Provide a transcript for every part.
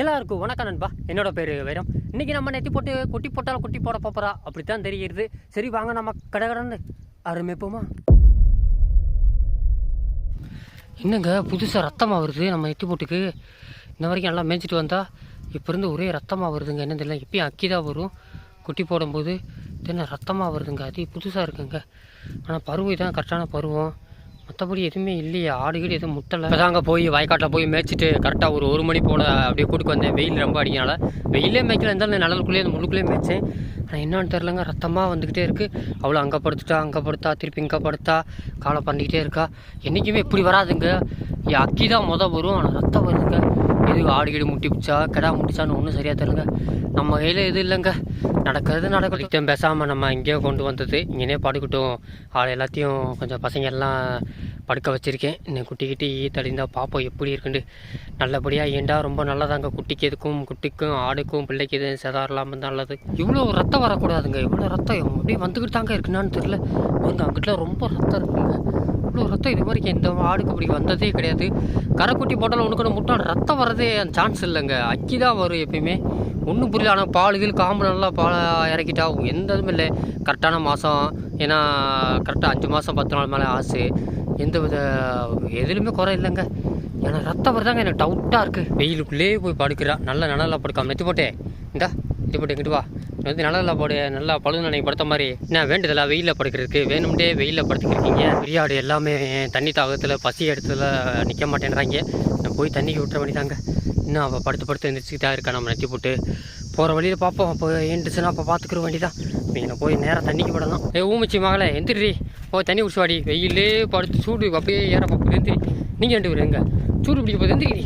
எல்லாருக்கும் வணக்கம் நண்பா. என்னோட பேர் வைரம். இன்னைக்கு நம்ம நெத்தி போட்டு குட்டி போட்டாலும் குட்டி போட போகிறா அப்படித்தான் தெரிகிறது. சரி வாங்க நம்ம கடை கடந்து ஆரம்பிப்போமா என்னங்க புதுசாக ரத்தமாக வருது நம்ம நெத்தி போட்டுக்கு? இன்ன வரைக்கும் நல்லா மேய்ச்சிட்டு வந்தால் இப்போ இருந்து ஒரே ரத்தமாக வருதுங்க. என்னன்னு தெரியல. எப்பயும் அக்கி தான் வரும். குட்டி போடும்போது என்ன ரத்தமாக வருதுங்க. அது புதுசாக இருக்குங்க. ஆனால் பருவம் தான் கரெக்டான பருவம். மற்றபடி எதுவுமே இல்லையே. ஆடுகள் எதுவும் முட்டலை. இப்போதாங்க போய் வயக்காட்டில் போய் மேய்ச்சிட்டு கரெக்டாக ஒரு ஒரு மணி போல் அப்படியே கூட்டுக்கு வந்தேன். வெயில் ரொம்ப அடிக்கனால வெயிலே மேய்க்கல. இருந்தாலும் நிழலுக்குள்ளேயே அந்த முள்ளுக்குள்ளேயே மேய்ச்சேன். ஆனால் என்னன்னு தெரிலங்க ரத்தமாக வந்துக்கிட்டே இருக்குது அவ்வளோ அங்கே படுத்துட்டா அங்கே படுத்தா திருப்பி இங்கே படுத்தா காலை பண்ணிக்கிட்டே இருக்கா. என்றைக்குமே இப்படி வராதுங்க. என் அக்கி தான் மொதல் வரும். ஆனால் ரத்தம் வருதுங்க. இது ஆடு கீடு முட்டி பிடிச்சா கிடா முட்டிச்சான்னு ஒன்றும் சரியாக தெரியலங்க. நம்ம கையில் எதுவும் இல்லைங்க. நடக்கிறது நடக்கட்டும் பேசாமல் நம்ம இங்கேயே கொண்டு வந்தது. இங்கேனே படுக்கட்டும். ஆள் எல்லாத்தையும் கொஞ்சம் பசங்க எல்லாம் படுக்க வச்சுருக்கேன். இன்னும் குட்டிக்கிட்டு ஈ தடிந்தால் பார்ப்போம் எப்படி இருக்குண்டு நல்லபடியாக ஏண்டா ரொம்ப நல்லதாங்க. குட்டிக்கு எதுக்கும் குட்டிக்கும் ஆடுக்கும் பிள்ளைக்கு எதுவும் செதார் நல்லது. இவ்வளோ ரத்தம் வரக்கூடாதுங்க. இவ்வளோ ரத்தம் அப்படியே வந்துக்கிட்டு தாங்க இருக்குன்னான்னு தெரில வந்து அங்கிட்ட ரொம்ப ரத்தம் இருக்குங்க. இவ்வளோ ரத்தம் இது வரைக்கும் எந்த ஆடுக்கு இப்படி வந்ததே கிடையாது. கரைக்குட்டி போட்டாலும் ஒன்று கூட முட்டால் ரத்தம் வரதே சான்ஸ் இல்லைங்க. அக்கி தான் வரும் எப்பயுமே. ஒன்றும் புரியல. ஆனால் பால் கீழ் காம்பு நல்லா பால் இறக்கிட்டா எந்த இதுவும் இல்லை. கரெக்டான மாதம் ஏன்னா கரெக்டாக அஞ்சு மாதம் பத்து நாள் மேலே ஆசு. எந்த வித எதுலையுமே குறை இல்லைங்க. ஏன்னா ரத்தம் வரதாங்க எனக்கு டவுட்டாக இருக்குது வெயிலுக்குள்ளேயே போய் படுக்கிறா. நல்ல நிழலில் படுக்காம நெத்தி போட்டே இந்தா நெத்தி போட்டு எங்கிட்டு வா. வந்து நிழலில் போடு நல்லா பழுது படுத்த மாதிரி என்ன வேண்டுதலா? வெயிலில் படுக்கிறதுக்கு வேணும்டே வெயிலில் படுத்துக்கிருக்கீங்க. பெரியாடு எல்லாமே தண்ணி தாகத்தில் பசி இடத்துல நிற்க மாட்டேன்றாங்க. நான் போய் தண்ணிக்கு விட்டுற வேண்டிதாங்க இன்னும் அவள் படுத்து படுத்து எழுந்திரிச்சு தான் இருக்கா? நம்ம நெத்தி போட்டு போகிற வழியில் பார்ப்போம் அப்போ எழுந்துச்சுன்னா அப்போ பார்த்துக்கிற வேண்டிதான் நீங்கள் போய் நேராக தண்ணிக்கு விடலாம். ஏ ஊமிச்சி மகளே எந்திரி போய் தண்ணி குடிச்சு வாடி வெயிலே படுத்து சூடு அப்படியே ஏற பார்ப்போம் எந்திரி. நீங்கள் ரெண்டு பேர் எங்க? சூடு பிடிக்க போகுது. எந்திரி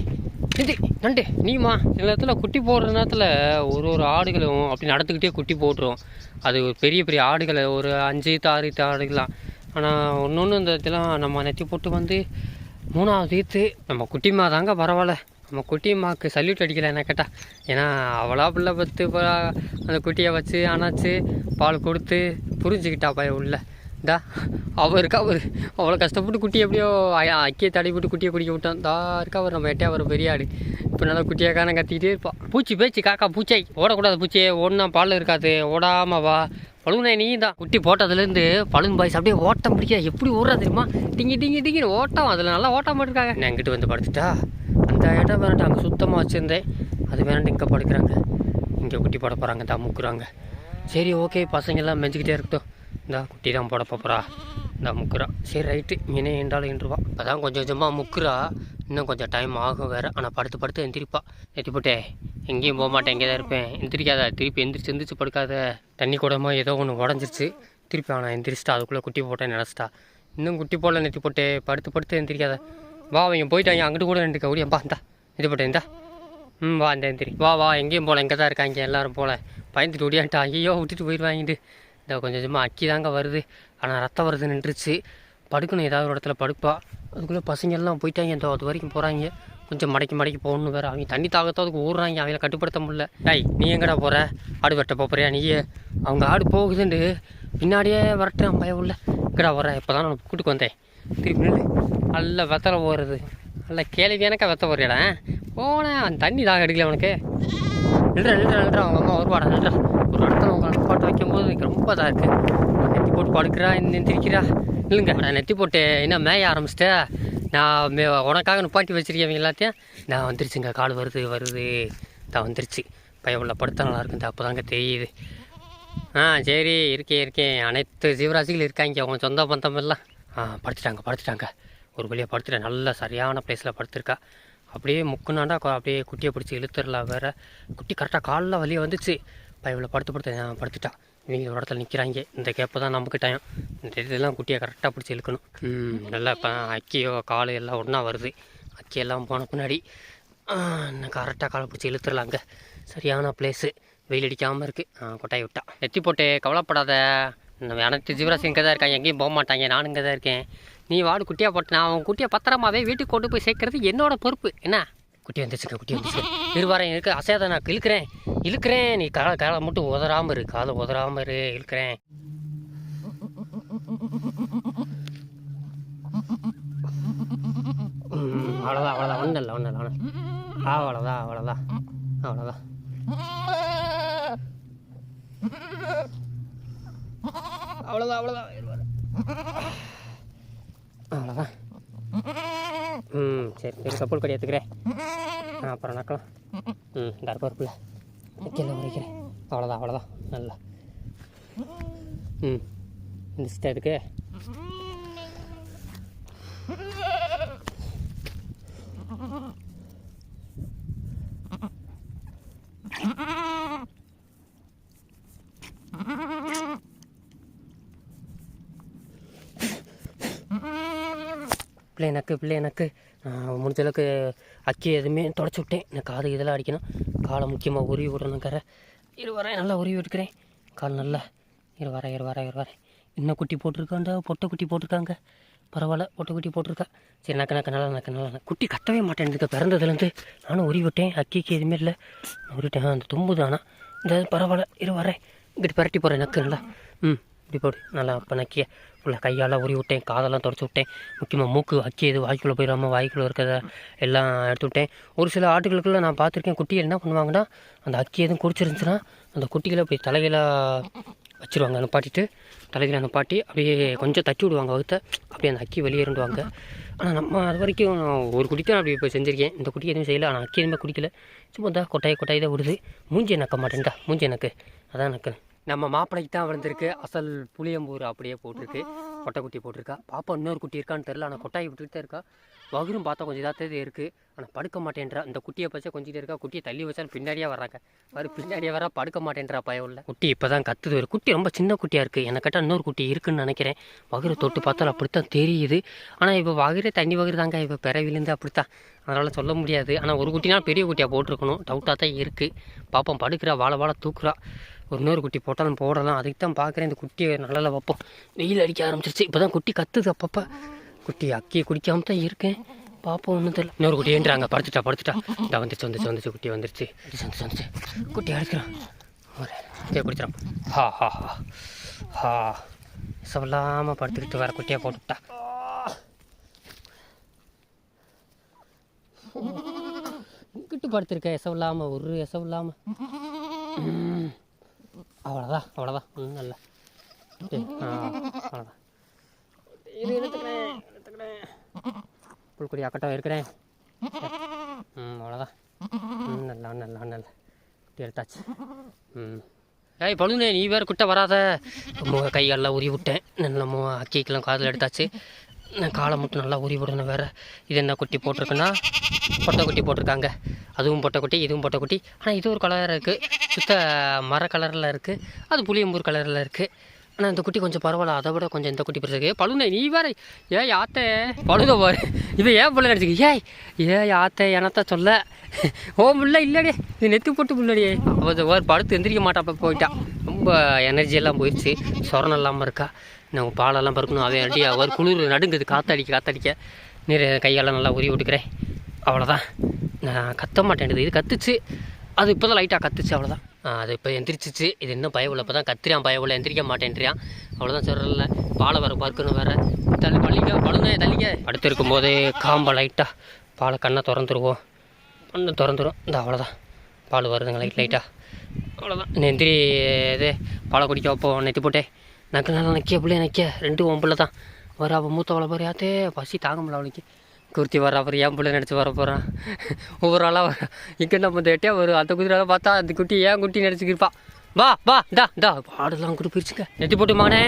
எந்திரி நண்டு நீமா சில நேரத்தில் குட்டி போடுற நேரத்தில் ஒரு ஒரு ஆடுகளும் அப்படி நடந்துக்கிட்டே குட்டி போட்டுரும். அது ஒரு பெரிய பெரிய ஆடுகளை ஒரு அஞ்சு ஆறு ஆடுகளாம் ஆனால் ஒன்று ஒன்று இந்த இதெல்லாம் நம்ம நெத்தி போட்டு வந்து மூணாவது ஈத்து நம்ம குட்டிமா தாங்க பரவாயில்ல. நம்ம குட்டியம்மாவுக்கு சல்யூட் அடிக்கல என்ன கேட்டால் ஏன்னா அவளா பிள்ளை பத்து அந்த குட்டியை வச்சு அணைச்சி பால் கொடுத்து புரிஞ்சுக்கிட்டா பய உள்ள. இந்தா அவள் இருக்கா அவர் அவ்வளோ கஷ்டப்பட்டு குட்டி எப்படியோ அக்கியை தடை போட்டு குட்டியை குடிக்க விட்டான். தா இருக்கா அவர் நம்ம எட்டே அவர் பெரிய ஆடு இப்போ நல்லா குட்டியாக காண கத்திக்கிட்டே இருப்பான் பூச்சி பேச்சு காக்கா பூச்சை. ஓடக்கூடாது பூச்சி ஓடுனா பால் இருக்காது. ஓடாம வா. பழுகுனே நீ தான் குட்டி போட்டதுலேருந்து பழுங்கு பாய்ஸ் அப்படியே ஓட்டம் பிடிக்க. எப்படி ஓடுறா தெரியுமா? டிங்கி டிங்கி டிங்கின்னு ஓட்டம். அதில் நல்லா ஓட்டம் போட்டுருக்காங்க. நான் எங்கிட்ட வந்து படுத்துட்டா? அந்த இடம் வேணாட்டு அங்கே சுத்தமாக வச்சுருந்தேன். அது வேணாட்டு இங்கே படுக்கிறாங்க. இங்கே குட்டி போட போகிறாங்க தான் முக்குறாங்க. சரி ஓகே. பசங்க எல்லாம் மெஞ்சிக்கிட்டே இருக்கட்டும். இந்தா குட்டி தான் போட போகிறா இந்த முக்குறா. சரி ரைட்டு. மீனே என்றாலும் இன்றுவா அதான் கொஞ்சம் கொஞ்சமாக முக்குறா. இன்னும் கொஞ்சம் டைம் ஆகும் வேறு. ஆனால் படுத்து படுத்து எந்திரிப்பா. எத்தி போட்டே. எங்கேயும் போக மாட்டேன் எங்கே தான் இருப்பேன். எந்திரிக்காத. திருப்பி எந்திரிச்சு எந்திரிச்சு படுக்காத. தண்ணி கூடமா ஏதோ ஒன்று உடஞ்சிருச்சு. திருப்பி ஆனால் எந்திரிச்சிட்டா. அதுக்குள்ளே குட்டி போட்டேன் நினச்சிட்டா. இன்னும் குட்டி போடல நெத்தி போட்டே. படுத்து படுத்து எந்திரிக்காத. வா அவங்க போயிட்டாங்க அங்கிட்டு கூட நின்றுக்க ஓடியம்பா இந்தா. இது போட்டேன் இந்தா. ம் வா இந்த எந்திரி. வா வா. எங்கேயும் போகல. இங்கே தான் இருக்காங்க எல்லோரும் போகல. பயந்துட்டு ஓடியான்ட்டா. ஐயோ விட்டுட்டு போயிடுவாங்கிட்டு இந்த கொஞ்சம் கொஞ்சமாக அக்கி தாங்க வருது. ஆனால் ரத்தம் வருது நின்றுச்சு. படுக்கணும் ஏதாவது ஒரு இடத்துல படுப்பா. அதுக்குள்ளே பசங்கள்லாம் போயிட்டாங்க. இந்த அது வரைக்கும் போகிறாங்க கொஞ்சம் மடக்கி மடக்கி போகணும் வேறு அவங்க தண்ணி தாகத்தோ அதுக்கு ஓடுறாங்க அவங்கள கட்டுப்படுத்த முடியல. டேய் நீ எங்கடா போகிற ஆடு வெட்ட போறியா நீயே? அவங்க ஆடு போகுதுண்டு. பின்னாடியே வரட்டேன் பயம் உள்ள. எங்கடா வர இப்போ தான் நான் கூட்டுக்கு வந்தேன். திருப்பி நின்று நல்ல வெத்தலை போகிறது நல்லா கேள்வி எனக்கா வெத்த போறியாடா. போனேன் அந்த தண்ணி தாக எடுக்கல உனக்கு நில்றா நில்றா நில்றா. அவங்க அம்மா வருவாடா. நில்றா. ஒரு இடத்துல வைக்கும்போது எனக்கு ரொம்ப இதாக இருக்குது நெத்தி போட்டு படுக்கிறா இன்னும் எந்திரிக்கிறா இல்லைங்க. நான் நெத்தி போட்டு என்ன மேய ஆரம்பிச்சிட்டே நான் மே உனக்காக நிப்பாட்டி வச்சுருக்கேன் எல்லாத்தையும். நான் வந்துருச்சுங்க. கால் வருது வருது. தான் வந்துருச்சு. பையன் உள்ள படுத்தா நல்லா இருக்குது அப்போ தாங்க தெரியுது. ஆ சரி இருக்கேன் இருக்கேன் அனைத்து ஜீவராசிகள் இருக்காங்க. அவங்க சொந்த பந்தம் எல்லாம். ஆ படுத்துட்டாங்க படுத்துட்டாங்க. ஒரு வழியாக படுத்துட்டேன் நல்ல சரியான ப்ளேஸில் படுத்துருக்கா. அப்படியே முக்குனாண்டா அப்படியே குட்டியை பிடிச்சி இழுத்துடலாம் வேறு. குட்டி கரெக்டாக காலில் வலியை வந்துச்சு. பையவில் படுத்து படுத்து படுத்துட்டா இவங்க ஒரு இடத்துல நிற்கிறாங்க இந்த கேப்பை தான் நமக்கு டைம் இந்த இதெல்லாம் குட்டியை கரெக்டாக பிடிச்சி இழுக்கணும். நல்லா இப்போ அக்கியோ கால் எல்லாம் ஒன்றா வருது. அக்கி எல்லாம் போன பின்னாடி கரெக்டாக காலை பிடிச்சி இழுத்துடலாங்க. சரியான பிளேஸு வெயில் அடிக்காமல் இருக்குது கொட்டாய் விட்டா. எத்தி போட்டு கவலைப்படாத. நம்ம அனைத்து ஜீவராசி இங்கே தான் இருக்காங்க. எங்கேயும் போக மாட்டாங்க. நானும் இங்கே தான் இருக்கேன். நீ வாடு குட்டியாக போட்டு நான் அவன் குட்டியை பத்திரமாவே வீட்டுக்கு கொண்டு போய் சேர்க்கறது என்னோடய பொறுப்பு. என்ன? குட்டி வந்துச்சுக்க குட்டி வந்துச்சு இருவாரம் இருக்கு அசையாத நான் இழுக்கிறேன். இழுக்கிறேன் நீ காலை காலை மட்டும் உதறாம இரு காலை உதறாம இரு இழுக்கிறேன். அவ்வளோதான் அவ்வளோதான் ஒன்றும் இல்லை ஒன்றும் இல்லை ஒன்றும் அவ்வளோதான் அவ்வளோதான் அவ்வளோதான் அவ்வளோதான் அவ்வளோதான் அவ்வளோதான் ம் சரி சரி கப்பல் கடி எடுத்துக்கிறேன் ஆ அப்புறம் நக்கலாம் ம் இந்த பருப்பில் கீழே உரைக்கிறேன் அவ்வளோதான் அவ்வளோதான் நல்லா. ம். இந்த இருக்கு பிள்ளை எனக்கு பிள்ளை எனக்கு. நான் முடிஞ்ச அளவுக்கு அக்கி எதுவுமே தொடச்சி விட்டேன். நான் காது இதெல்லாம் அடிக்கணும். காலை முக்கியமாக உருவி விடணுங்கிற கரை. இரு வரேன். நல்லா உருவி விட்டுக்கிறேன் கால் நல்லா. இரு வரேன் இரு வரேன் இரு வரேன். இன்னும் குட்டி போட்டிருக்காண்டா பொட்டை குட்டி போட்டிருக்காங்க. பரவாயில்ல பொட்டை குட்டி போட்டிருக்கா. சரி நக்க நக்க நல்லா நக்க நல்லா குட்டி கத்தவே மாட்டேன். பிறந்ததுலேருந்து நானும் உருவி விட்டேன். அக்கிக்கு எதுவுமே இல்லை. உருவிட்டேன். அந்த தும்பு தானா இந்த பரவாயில்ல. இரு வரேன். இங்கிட்டு பரட்டி போகிறேன் நக்கு நல்லா. ம் இப்படி போடு. நல்லா அப்போ நக்கிய நான் கையால் உரி விட்டேன் காதெல்லாம் தொடச்சி விட்டேன். முக்கியமாக மூக்கு அக்கி எது வாய்க்குள்ளே போயிடாமல் வாய்க்குள்ளே இருக்கிறத எல்லாம் எடுத்து விட்டேன். ஒரு சில ஆட்டுகளுக்குள்ள நான் பார்த்துருக்கேன் குட்டிகள் என்ன பண்ணுவாங்கன்னா அந்த அக்கி எதுவும் குடிச்சிருந்துச்சுன்னா அந்த குட்டிகளை போய் தலைகீழ வச்சுருவாங்க நிப்பாட்டிட்டு அந்த பாட்டி அப்படியே கொஞ்சம் தட்டி விடுவாங்க வகுத்த அப்படியே அந்த அக்கி வெளியே ஆனால் நம்ம அது வரைக்கும் ஒரு குட்டி தான் அப்படி இப்போ செஞ்சுருக்கேன். இந்த குட்டி எதுவும் செய்யலை ஆனால் அக்கி எதுவுமே குடிக்கல. சும்மா தான் கொட்டாய் கொட்டாய் தான் விடுது. மூஞ்சி நக்க மாட்டேன்டா மூஞ்சி எனக்கு. அதான் நக்கு நம்ம மாப்பிளைக்கு தான் விழுந்திருக்கு அசல் புளியம்பூர் அப்படியே போட்டிருக்கு. கொட்டை குட்டி போட்டிருக்கா. பாப்பா இன்னொரு குட்டி இருக்கான்னு தெரில ஆனால் கொட்டாய் விட்டுட்டு தான் இருக்கா. வகுரும் பார்த்தா கொஞ்சம் இதாக இருக்குது ஆனால் படுக்க மாட்டேன்றா. இந்த குட்டியை பச்சா கொஞ்சிட்டே இருக்கா. குட்டியை தள்ளி வச்சாலும் பின்னாடியே வர்றாங்க. வரும் பின்னாடியே வரா படுக்க மாட்டேன்றா பயம் உள்ள. குட்டி இப்போ தான் கத்துது. ஒரு குட்டி ரொம்ப சின்ன குட்டியாக இருக்குது எனக்கு கேட்டால் இன்னொரு குட்டி இருக்குன்னு நினைக்கிறேன். வகுரை தொட்டு பார்த்தாலும் அப்படித்தான் தெரியுது. ஆனால் இப்போ வகுரே தண்ணி வகுறு தாங்க இப்போ பிறவிலேருந்து அப்படித்தான். அதனால் சொல்ல முடியாது. ஆனால் ஒரு குட்டினா பெரிய குட்டியாக போட்டிருக்கணும். டவுட்டாக தான் இருக்குது பாப்போம் படுக்கிறா வாழ வாழ தூக்குறா. இன்னொரு குட்டி போட்டாலும் போடலாம். அதுக்கு தான் பார்க்குறேன். இந்த குட்டியை நல்லா வைப்போம். வெயில் அடிக்க ஆரம்பிச்சிருச்சு. இப்போ தான் குட்டி கத்துது அப்பப்போ. குட்டி அக்கியை குடிக்காம தான் இருக்கேன். பார்ப்போம் ஒன்றும் தெரியல. இன்னொரு குட்டி ஏன்றாங்க படுத்துட்டா படுத்துட்டா. இந்த வந்துச்சு வந்துச்சு வந்துச்சு குட்டி வந்துருச்சு. வந்துச்சு வந்துச்சு குட்டி அடிக்கிறான். ஒரு குட்டியை குடிச்சிடான் ஹா ஹா ஹா. ஹா. சொல்லாமல் படுத்துக்கிட்டு வர குட்டியை போட்டுவிட்டா இங்கிட்டு படுத்திருக்க? எசவு இல்லாமல் ஒரு எசவு இல்லாமல் அவ்வளோதான் அவ்வளோதான் ஒன்றும் இல்லை. அவ்வளோதான் புல்குடி அக்கட்டம் இருக்கிறேன் ம் அவ்வளோதான் ம் நல்லா நல்லா நல்லா குட்டி எடுத்தாச்சு. ம். ஏய் பழுனே நீ வேறு குட்டை வராத. கைகாலெலாம் உரி விட்டேன். நல்லா மு அக்கிக்கெல்லாம் காதில் எடுத்தாச்சு. நான் காலை மட்டும் நல்லா உரி விடணும் வேறு. இது என்ன குட்டி போட்டிருக்குன்னா பொட்டை குட்டி போட்டிருக்காங்க. அதுவும் பொட்டை குட்டி இதுவும் பொட்டை குட்டி. ஆனால் இது ஒரு கலராக இருக்குது சுத்த மர கலரில் இருக்குது அது புளியம்பூர் கலரில் இருக்குது ஆனால் இந்த குட்டி கொஞ்சம் பரவாயில்ல. அதை விட கொஞ்சம் இந்த குட்டி பெருசு பழுனை நீ வேற ஏ யாத்தே பழுத பாரு இவன் ஏன் பிள்ளை நினச்சிக்க ஏய் ஏ யாத்தே எனத்த சொல்ல? ஓ புள்ள இல்லடே. இது நெத்து போட்டு புள்ளடி. அவள் ஒரு படுத்து எந்திரிக்க மாட்டாப்ப போயிட்டான் ரொம்ப எனர்ஜி எல்லாம் போயிடுச்சு. சொரணம் இல்லாமல் இருக்கா. நம்ம பாலெல்லாம் பறக்கணும். அவன் அடி அவர் குளிர் நடுங்குது. காத்தடிக்க காத்தடிக்க. நீர் கையெல்லாம் நல்லா உரி விட்டுக்கிறேன். அவ்வளோதான் கத்த மாட்டேன்டுது இது கத்துச்சு. அது இப்போ தான் லைட்டாக கத்துச்சு அவ்வளோதான் அது இப்போ எந்திரிச்சிச்சு. இது இன்னும் பயவில்லை இப்போ தான் கத்திரியான் பயவுள்ள எந்திரிக்க மாட்டேன்றியான் அவ்வளோதான் சொல்லல. பாலை வர பார்க்கணும் வேற. தள்ளி பள்ளிக்க பழுங்க தள்ளிக்க அடுத்து இருக்கும்போதே காம்பை லைட்டாக பாலை கண்ணை திறந்துருவோம். கண்ணு திறந்துரும். இந்த அவ்வளோதான் பால் வருதுங்க லைட் லைட்டாக அவ்வளோதான் நெந்திரி இது பாலை குடிக்க வைப்போம். நெத்தி போட்டே. நக்கு நல்லா நிற்க பிள்ளைய நிற்க ரெண்டு உன் தான் வர அவள் மூத்த வள பாரு. யாத்தே பசி தாங்க முடியல அவளுக்கு. குர்த்தி வர அப்புறம் என் பிள்ளை நினச்சி வர போகிறான் ஒவ்வொரு ஆளாக வர இங்கே நம்ம எட்டே ஒரு அந்த குதிரை பார்த்தா அந்த குட்டி ஏன் குட்டி நினச்சிக்கிருப்பா வா வா டா டா பாடெல்லாம் கூட போயிடுச்சுங்க நெத்தி போட்டு மானே.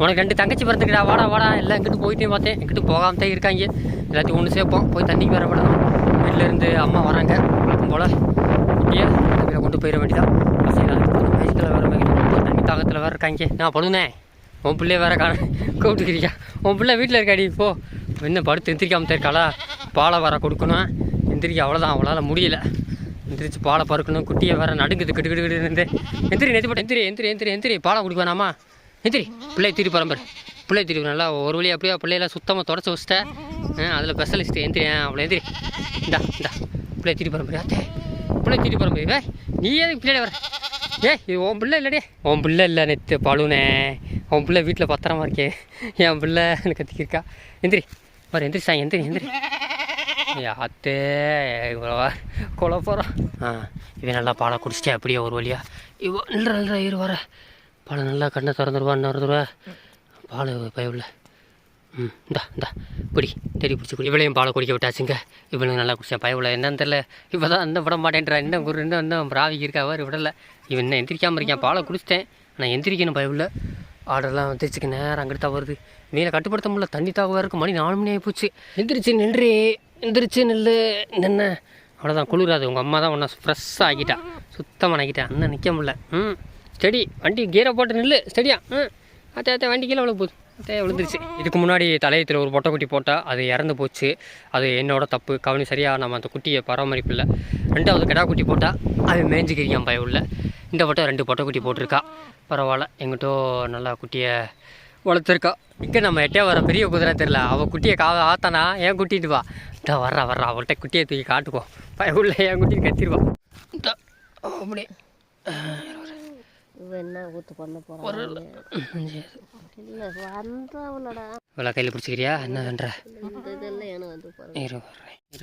உனக்கு ரெண்டு தங்கச்சி பிறந்துக்கிறா வாடா வாடா. எல்லாம் இங்கிட்டு போயிட்டே பார்த்தேன். இங்கிட்டு போகாம தான் இருக்காங்க. எல்லாத்தையும் ஒன்று சேர்ப்போம். போய் தண்ணிக்கு வர விடணும் வீட்டிலேருந்து அம்மா வராங்க. வழக்கம் போல் குட்டியை கொண்டு போயிட வேண்டியதான் வேறு தண்ணி தாகத்தில் வேறு இருக்காங்க. நான் பழுனே உன் பிள்ளைய வேற காண கூப்பிட்டுக்கிறியா? உன் பிள்ளை வீட்டில் இருக்காடி போ. என்ன படுத்து எந்திரிக்காம இருக்காளா பாலை வர கொடுக்கணும். எந்திரிக்க அவ்வளோதான் அவளால் முடியல. எந்திரிச்சு பாலை பறக்கணும் குட்டியை வேற நடுங்குது கிட்டு கிட்டு கிட்டு இருந்து. எந்திரி நெத்தி போட்டு எந்திரி எந்திரி எந்திரி எந்திரி. பாலை குடிக்க வேணாமா? எந்திரி பிள்ளை திரி பரம்பரை பிள்ளை திரி நல்லா ஒரு வழியாக அப்படியே பிள்ளையெல்லாம் சுத்தமாக தொடச்சி வச்சிட்டேன். அதில் ஸ்பெஷலிஸ்ட் எந்திரி அவ்வளோ எந்திரி. இந்தா இந்தா. பிள்ளை திரி பரம்பரை அத்தே. பிள்ளை திரி பரம்பரை நீ ஏன் பிள்ளைய வர? ஏ இது உன் பிள்ளை இல்லடே. உன் பிள்ளை இல்லை நெத்து பழுனே. உன் பிள்ளை வீட்டில் பத்திரமா இருக்கே. என் பிள்ளை எனக்கு கத்திக்கிருக்கா? எந்திரி. வர எந்திரி சாய் எந்திரி எந்திரி. அத்தே கொலை போகிறான் ஆ இவன் நல்லா பாலை குடிச்சிட்டே அப்படியே ஒரு வழியா. இவ்வளோ நல்ல நல்ல இரு வர. பாலை நல்லா கண்ணை திறந்துருவா திறந்துருவா. பால் பயவில் ம் இந்தா இந்தா. குடி தேடி பிடிச்சி குடி. இவளையும் பாலை குடிக்க விட்டாச்சுங்க. இவனுக்கு நல்லா குடிச்சேன் பயவில்ல. என்னன்னு தெரில இப்போ தான் இன்னும் விட மாட்டேன்றா இன்னும் ஒரு இன்னும் இன்னும் ராவிக்கு இருக்கா அவர் விடலை. இவன் இன்னும் எந்திரிக்காமல் இருக்கேன். பாலை குடிச்சிட்டேன். நான் எந்திரிக்கணும் பயவில்ல. ஆர்டர்லாம் வந்துருச்சுக்கு நேரம் அங்கிட்டு தான் வருது. மேலே கட்டுப்படுத்த முடியல. தண்ணி தாகவாக இருக்கும் மணி நாலு மணி ஆகி போச்சு எந்திரிச்சு நின்று எந்திரிச்சு நில்லு நின்ன. அவ்வளோதான் குளிராது. உங்கள் அம்மா தான் ஒன்றா ஃப்ரெஷ்ஷாக ஆக்கிட்டா. சுத்தமாக ஆக்கிட்டா அண்ணன் நிற்க முடில ம். ஸ்டடி வண்டி கீரை போட்டு நில்லு. ஸ்டடியா ம். அத்தை அத்தை வண்டி கீழே அவ்வளோ போகுது அத்தே விழுந்துருச்சு. இதுக்கு முன்னாடி தலையத்தில் ஒரு பொட்டை குட்டி போட்டால் அது இறந்து போச்சு. அது என்னோட தப்பு. கவனி சரியாக நம்ம அந்த குட்டியை பராமரிப்பு இல்லை. ரெண்டாவது கிடா குட்டி போட்டால் அது மேய்ஞ்சிக்கிறியான் பய உள்ள இந்த வட்டம் ரெண்டு பொட்டை குட்டி போட்டிருக்கா. பரவாயில்ல. எங்கிட்டோ நல்லா குட்டியை வளர்த்துருக்கா. இங்கே நம்ம எட்டே வர பெரிய குதிரை தெரில அவள் குட்டியை கா ஆத்தானா? ஏன் குட்டிட்டு வா. இந்த வர்றா வர்றா. அவள்கிட்ட குட்டியை தூக்கி காட்டுவோம் பய உள்ள என் குட்டியை கத்திருவா இந்த அப்படியே கையில் பிடிச்சிக்கிறியா? என்ன பண்ணுற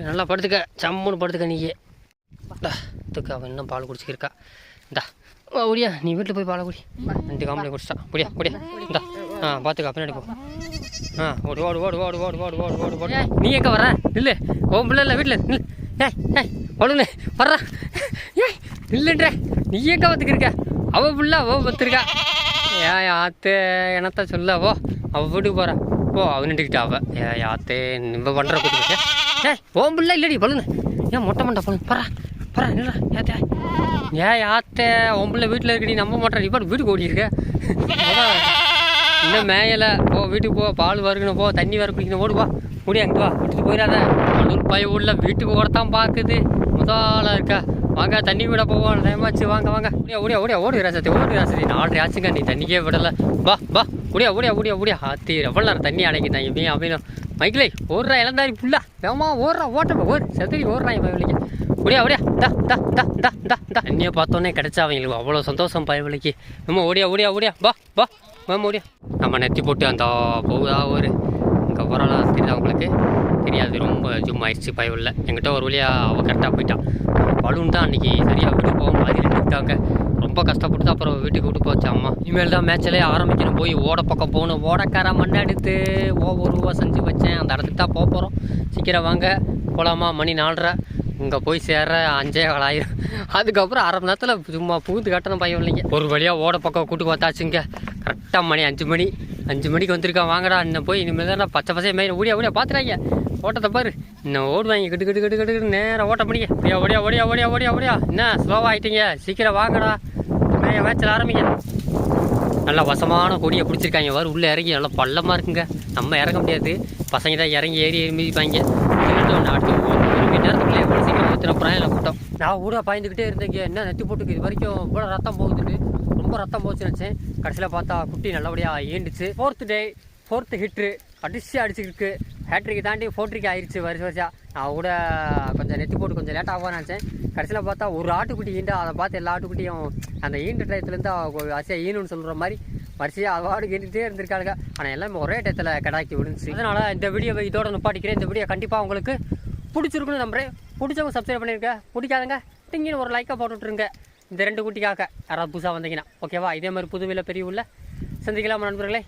நல்லா படுத்துக்க. சம்முன்னு படுத்துக்க நீயே. துக்கு. அவன் இன்னும் பால் குடிச்சிக்கிருக்கா இந்தா. வா ஓடியா. நீ வீட்டில் போய் பாலை குடி ரெண்டு காம்பளை குடிச்சிட்டான் குடியா குடியா இந்தா. ஆ பார்த்துக்க பின்னாடி போ. ஆ ஓடு ஓடு ஓடு ஓடு ஓடு ஓடு ஓடு ஓடு ஓடு. நீ எங்கே வர நில்லு. ஓ பிள்ளை இல்லை வீட்டில். நில்லு. ஏய் ஏய் ஒழுங்கு. வர்றா. ஏய் நில்லுன்ற. நீ எங்கே பார்த்துக்கிருக்க அவ பிள்ளை அவ பார்த்துருக்கா ஏன் ஆத்தே என்னத்த சொல்ல? ஓ அவ வீட்டுக்கு போகிறா ஓ அவ நின்றுக்கிட்டா அவ. ஏ ஆத்தே நம்ம பண்ணுற கூட்டு ஏய் ஓம் பிள்ளை இல்லடி பழுனு ஏன் மொட்டை மண்டை பழுனு பரா பரா நில்றா ஏத்தே. ஏன் ஆத்தே உன் பிள்ளை வீட்டில் இருக்கடி நம்ப மாட்டேன் இப்போ வீட்டுக்கு ஓடி இன்னும் மேயலை? போ வீட்டுக்கு போ பால் வறுக்கணும் போ தண்ணி வர குடிக்கணும் ஓடு வா முடி அங்கே வா விட்டுட்டு போயிடாத. அழுள் பய உள்ள வீட்டுக்கு ஓடத்தான் பார்க்குது முதலாக இருக்கா. வாங்க தண்ணி விட போவோம். டைமாச்சு வாங்க வாங்க. ஓடியா ஓடியா ஓடியா ஓடு ராசத்தி ஓடு ராசத்தி நாலு ஆச்சுங்க நீ தண்ணிக்கே விடல. வா வா. ஓடியா ஓடியா ஓடியா ஓடியா. ஆத்தி எவ்வளோ நேரம் தண்ணி அடைக்குதான் இவன் அப்படின்னு மைக்கிளே ஓடுறா இளந்தாரி புல்லா வேமா ஓடுறா ஓட்டப்பா ஓடு. செதறி ஓடுறான் இப்போ விலைக்கு ஓடியா ஓடியா தா தா தா தா தா தா என்னைய பார்த்தோன்னே கிடச்சா அவங்களுக்கு அவ்வளோ சந்தோஷம் பயவிலைக்கு நம்ம ஓடியா ஓடியா ஓடியா வா வா. மேம் ஓடியா. நம்ம நெத்தி போட்டு அந்த போகுதா ஒரு இங்கே போகிறாளா தெரியுதா அவங்களுக்கு தெரியாது ரொம்ப ஜும் ஆயிடுச்சு பயவில்லை எங்கிட்ட ஒரு வழியாக அவள் கரெக்டாக போயிட்டான் பலூன் தான் அன்றைக்கி சரியாக வீட்டுக்கு போக மாதிரி நின்றுட்டாங்க ரொம்ப கஷ்டப்பட்டு தான் அப்புறம் வீட்டுக்கு விட்டு போச்சு அம்மா. இனிமேல் தான் மேட்சிலே ஆரம்பிக்கணும். போய் ஓட பக்கம் போகணும். ஓடக்கார மண்ணை எடுத்து ஓவர் ரூபா செஞ்சு வச்சேன். அந்த இடத்துக்கு தான் போக போகிறோம் சீக்கிரம் வாங்க. போகலாமா மணி நாலரை. இங்கே போய் சேர அஞ்சே கால் அதுக்கப்புறம் அரை மணி நேரத்தில் சும்மா புகுந்து கட்டணும் பையன் இல்லைங்க ஒரு வழியாக ஓட பக்கம் கூட்டு பார்த்தாச்சுங்க கரெக்டாக மணி அஞ்சு மணி. அஞ்சு மணிக்கு வந்திருக்கான் வாங்கடா. இன்னும் போய் இனிமேல் தான் பச்சை பசையை மேலே ஓடியா ஓடியா பார்த்துறாங்க ஓட்டத்தை பாரு. இன்னும் ஓடுவாங்க கிட்டு கிட்டு கிட்டு கிட்டு நேராக ஓட்ட முடியும் ஓடியா ஓடியா ஓடியா ஓடியா ஓடியா ஓடியா. என்ன ஸ்லோவாக ஆயிட்டீங்க? சீக்கிரம் வாங்கடா. மேய மேட்சில் ஆரம்பிங்க நல்லா வசமான கொடியை பிடிச்சிருக்காங்க வாரு உள்ளே இறங்கி நல்லா பள்ளமாக இருக்குங்க. நம்ம இறங்க முடியாது. பசங்க தான் இறங்கி ஏறி ஏறி மிதிப்பாங்க. இல்லைன்னா அடுத்து ஒரு ஒரு மணி நேரத்துக்குள்ளே எவ்வளோ சீக்கிரம் கூட்டம்? நான் கூட பயந்துக்கிட்டே இருந்தேங்க. என்ன நெத்தி போட்டுக்கு? இது வரைக்கும் இவ்வளோ ரத்தம் போகுதுன்னு. ரொம்ப ரத்தம் போச்சுன்னு நினச்சேன். கடைசியில் பார்த்தா குட்டி நல்லபடியாக ஈண்டுச்சு ஃபோர்த்து டே ஃபோர்த்து ஹிட்ரு அடிச்சு அடிச்சுருக்கு. ஹேட்ரிக்கு தாண்டி ஃபோர்ட்ரிக்கு ஆயிடுச்சு வருஷம் வருஷம் நான் கூட கொஞ்சம் நெத்தி போட்டு கொஞ்சம் லேட் ஆகும்னு நினச்சேன். கடைசியில் பார்த்தா ஒரு ஆட்டுக்குட்டி ஈண்டா. அதை பார்த்து எல்லா ஆட்டுக்குட்டியும் அந்த ஈண்டு டயத்துலேருந்து அசையாக ஈனுன்னு சொல்கிற மாதிரி வரிசையாக அவார்டு கேட்டுகிட்டே இருந்திருக்காளுங்க. ஆனால் எல்லாமே ஒரே டயத்தில் கடாக்கி விழுந்துச்சு. அதனால் இந்த வீடியோவை இதோட நிப்பாட்டிக்கிறேன். இந்த வீடியோ கண்டிப்பாக உங்களுக்கு பிடிச்சிருக்குன்னு நம்புகிறேன் பிடிச்சவங்க சப்ஸ்கிரைப் பண்ணியிருக்கேன் பிடிக்காதங்க திங்கின்னு ஒரு லைக்காக போட்டு விட்ருங்க இந்த ரெண்டு குட்டிக்காக யாராவது புதுசாக வந்தீங்கன்னா ஓகேவா இதே மாதிரி புதுவையில் பெரிய உள்ள சந்திக்கலாமா நண்பர்களே.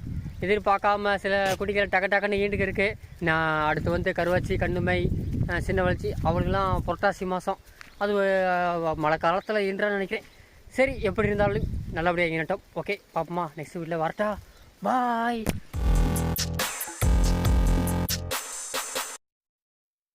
எதிர்பார்க்காம சில குட்டிகள் டக்கு டக்குன்னு ஈண்டுக்கு இருக்குது நான் அடுத்து வந்து கருவாச்சி கண்ணுமை சின்ன வளர்ச்சி அவங்களுக்குலாம் புரட்டாசி மாதம் அது மழை காலத்தில் ஈன்றான்னு நினைக்கிறேன். சரி எப்படி இருந்தாலும் நல்லபடியாக ஈனட்டும் ஓகே பாப்போமா. நெக்ஸ்ட் வீட்டில் வரட்டா. பாய்